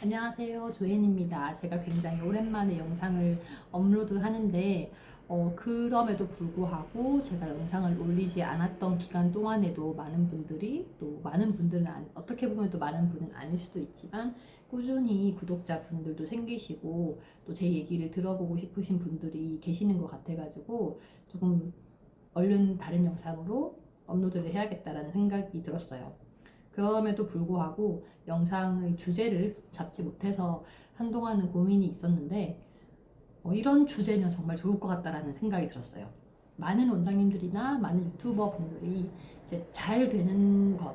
안녕하세요. 조앤입니다. 제가 굉장히 오랜만에 영상을 업로드 하는데, 어, 그럼에도 불구하고 제가 영상을 올리지 않았던 기간 동안에도 많은 분들이, 또 많은 분들은, 안- 어떻게 보면 또 많은 분은 아닐 수도 있지만, 꾸준히 구독자분들도 생기시고, 또 제 얘기를 들어보고 싶으신 분들이 계시는 것 같아가지고, 조금 얼른 다른 영상으로 업로드를 해야겠다라는 생각이 들었어요. 그럼에도 불구하고 영상의 주제를 잡지 못해서 한동안은 고민이 있었는데 어, 이런 주제면 정말 좋을 것 같다라는 생각이 들었어요. 많은 원장님들이나 많은 유튜버 분들이 이제 잘 되는 것,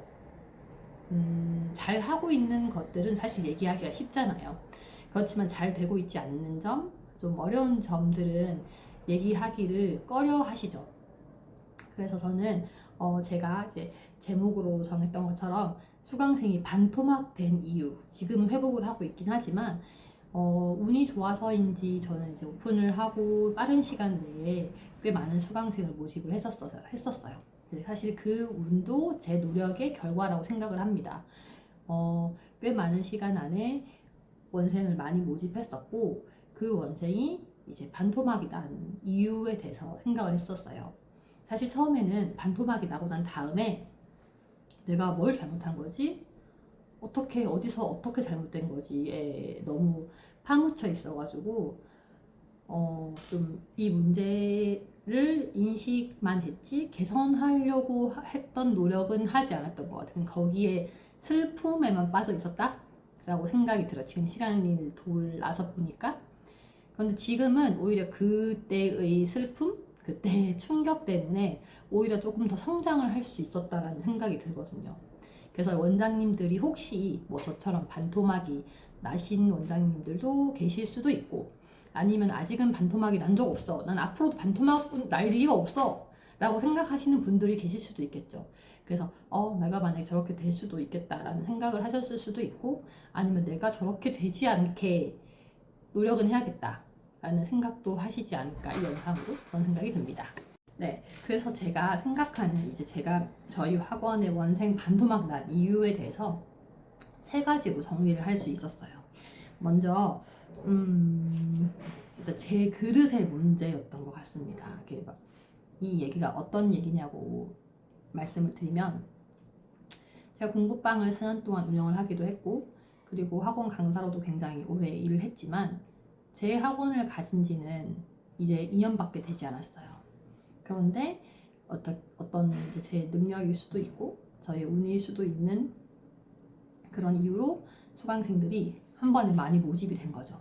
음, 잘 하고 있는 것들은 사실 얘기하기가 쉽잖아요. 그렇지만 잘 되고 있지 않는 점, 좀 어려운 점들은 얘기하기를 꺼려 하시죠. 그래서 저는 어, 제가 이제 제목으로 정했던 것처럼 수강생이 반토막된 이유 지금은 회복을 하고 있긴 하지만 어, 운이 좋아서인지 저는 이제 오픈을 하고 빠른 시간 내에 꽤 많은 수강생을 모집을 했었어요. 했었어요. 사실 그 운도 제 노력의 결과라고 생각을 합니다. 어, 꽤 많은 시간 안에 원생을 많이 모집했었고 그 원생이 이제 반토막이 난 이유에 대해서 생각을 했었어요. 사실 처음에는 반토막이 나고 난 다음에 내가 뭘 잘못한 거지? 어떻게, 어디서 어떻게 잘못된 거지에 너무 파묻혀 있어가지고, 어, 좀 이 문제를 인식만 했지, 개선하려고 하- 했던 노력은 하지 않았던 것 같아요. 거기에 슬픔에만 빠져 있었다? 라고 생각이 들어. 지금 시간이 돌아서 보니까. 그런데 지금은 오히려 그때의 슬픔? 그때의 충격 때문에 오히려 조금 더 성장을 할 수 있었다라는 생각이 들거든요. 그래서 원장님들이 혹시 뭐 저처럼 반토막이 나신 원장님들도 계실 수도 있고 아니면 아직은 반토막이 난 적 없어. 난 앞으로도 반토막 날 리가 없어. 라고 생각하시는 분들이 계실 수도 있겠죠. 그래서 어 내가 만약에 저렇게 될 수도 있겠다라는 생각을 하셨을 수도 있고 아니면 내가 저렇게 되지 않게 노력은 해야겠다. 라는 생각도 하시지 않을까 이 영상으로 그런 생각이 듭니다. 네, 그래서 제가 생각하는 이제 제가 저희 학원의 원생 반토막 난 이유에 대해서 세 가지로 정리를 할 수 있었어요. 먼저 음, 일단 제 그릇의 문제였던 것 같습니다. 이 얘기가 어떤 얘기냐고 말씀을 드리면 제가 공부방을 4년 동안 운영을 하기도 했고 그리고 학원 강사로도 굉장히 오래 일을 했지만 제 학원을 가진 지는 이제 2년밖에 되지 않았어요. 그런데 어떤, 어떤 이제 제 능력일 수도 있고 저의 운일 수도 있는 그런 이유로 수강생들이 한 번에 많이 모집이 된 거죠.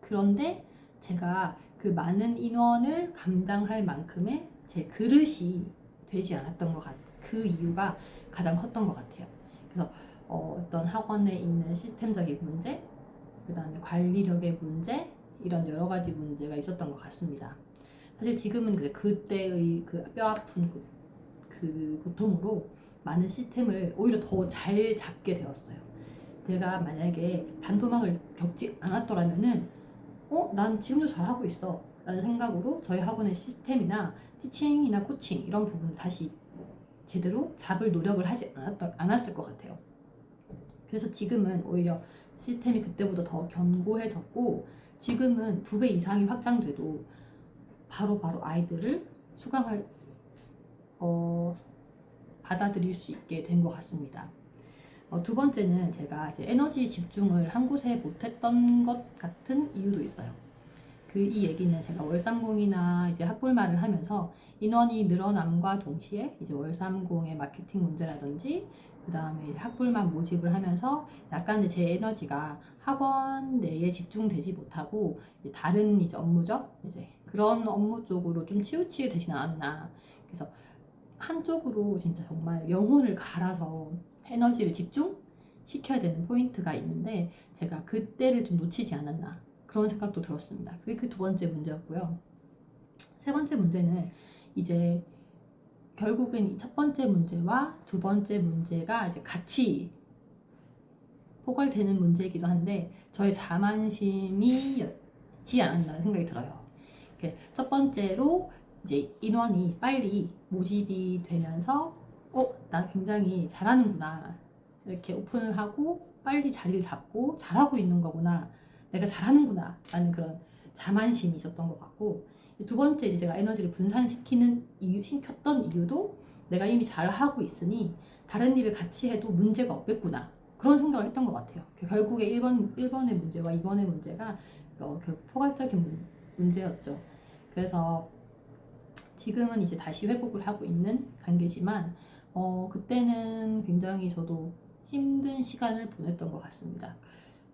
그런데 제가 그 많은 인원을 감당할 만큼의 제 그릇이 되지 않았던 것 같, 그 이유가 가장 컸던 것 같아요. 그래서 어, 어떤 학원에 있는 시스템적인 문제, 그 다음에 관리력의 문제, 이런 여러 가지 문제가 있었던 것 같습니다. 사실 지금은 그 그때의 그 뼈 아픈 그, 그 고통으로 많은 시스템을 오히려 더 잘 잡게 되었어요. 제가 만약에 반토막을 겪지 않았더라면은, 어, 난 지금도 잘하고 있어. 라는 생각으로 저희 학원의 시스템이나 티칭이나 코칭 이런 부분을 다시 제대로 잡을 노력을 하지 않았던, 않았을 것 같아요. 그래서 지금은 오히려 시스템이 그때보다 더 견고해졌고 지금은 두 배 이상이 확장돼도 바로 바로 아이들을 수강할 어, 받아들일 수 있게 된 것 같습니다. 어, 두 번째는 제가 이제 에너지 집중을 한 곳에 못했던 것 같은 이유도 있어요. 그 이 얘기는 제가 월삼공이나 이제 학불말을 하면서 인원이 늘어남과 동시에 이제 월삼공의 마케팅 문제라든지 그 다음에 학불만 모집을 하면서 약간 제 에너지가 학원 내에 집중되지 못하고 이제 다른 이제 업무적 이제 그런 업무 쪽으로 좀 치우치게 되진 않았나. 그래서 한쪽으로 진짜 정말 영혼을 갈아서 에너지를 집중 시켜야 되는 포인트가 있는데 제가 그때를 좀 놓치지 않았나 그런 생각도 들었습니다. 그게 그 두 번째 문제였고요. 세 번째 문제는 이제 결국엔 이첫 번째 문제와 두 번째 문제가 이제 같이 포괄되는 문제이기도 한데 저의 자만심이 지 않았나는 생각이 들어요. 첫 번째로 이제 인원이 빨리 모집이 되면서 어, 나 굉장히 잘하는구나. 이렇게 오픈을 하고 빨리 자리를 잡고 잘하고 있는 거구나. 내가 잘하는구나. 라는 그런 자만심이 있었던 것 같고 이두 번째 이제 제가 에너지를 분산시키는 이유, 시켰던 이유도 내가 이미 잘하고 있으니 다른 일을 같이 해도 문제가 없겠구나. 그런 생각을 했던 것 같아요. 결국에 1번, 1번의 문제와 2번의 문제가 어, 결국 포괄적인 문, 문제였죠. 그래서 지금은 이제 다시 회복을 하고 있는 관계지만 어, 그때는 굉장히 저도 힘든 시간을 보냈던 것 같습니다.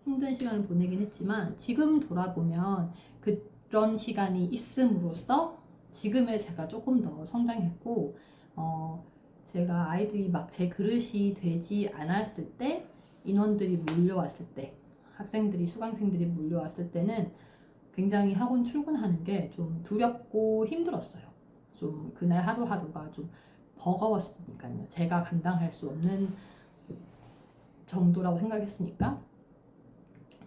힘든 시간을 보내긴 했지만 지금 돌아보면 그런 시간이 있음으로써 지금의 제가 조금 더 성장했고 어, 제가 아이들이 막 제 그릇이 되지 않았을 때 인원들이 몰려왔을 때 학생들이 수강생들이 몰려왔을 때는 굉장히 학원 출근하는 게 좀 두렵고 힘들었어요. 좀 그날 하루하루가 좀 버거웠으니까요. 제가 감당할 수 없는 정도라고 생각했으니까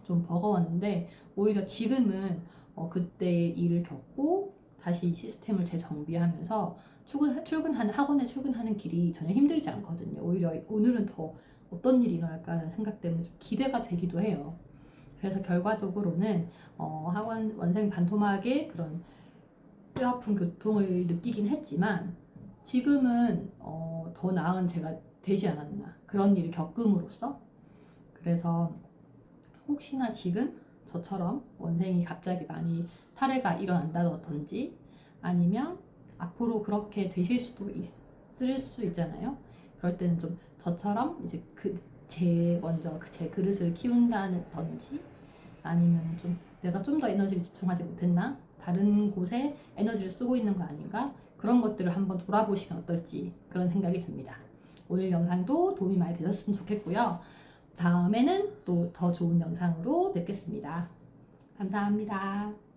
좀 버거웠는데 오히려 지금은 어, 그때의 일을 겪고 다시 시스템을 재정비하면서 출근, 출근하는 학원에 출근하는 길이 전혀 힘들지 않거든요. 오히려 오늘은 더 어떤 일이 일어날까 하는 생각 때문에 좀 기대가 되기도 해요. 그래서 결과적으로는 어, 학원 원생 반토막의 그런 뼈아픈 교통을 느끼긴 했지만 지금은 어, 더 나은 제가 되지 않았나 그런 일을 겪음으로써 그래서 혹시나 지금 저처럼 원생이 갑자기 많이 탈해가 일어난다든지 아니면 앞으로 그렇게 되실 수도 있을 수 있잖아요. 그럴 때는 좀 저처럼 이제 그 제 먼저 그제 그릇을 키운다든지 아니면 좀 내가 좀 더 에너지를 집중하지 못했나 다른 곳에 에너지를 쓰고 있는 거 아닌가 그런 것들을 한번 돌아보시면 어떨지 그런 생각이 듭니다. 오늘 영상도 도움이 많이 되셨으면 좋겠고요. 다음에는 또 더 좋은 영상으로 뵙겠습니다. 감사합니다.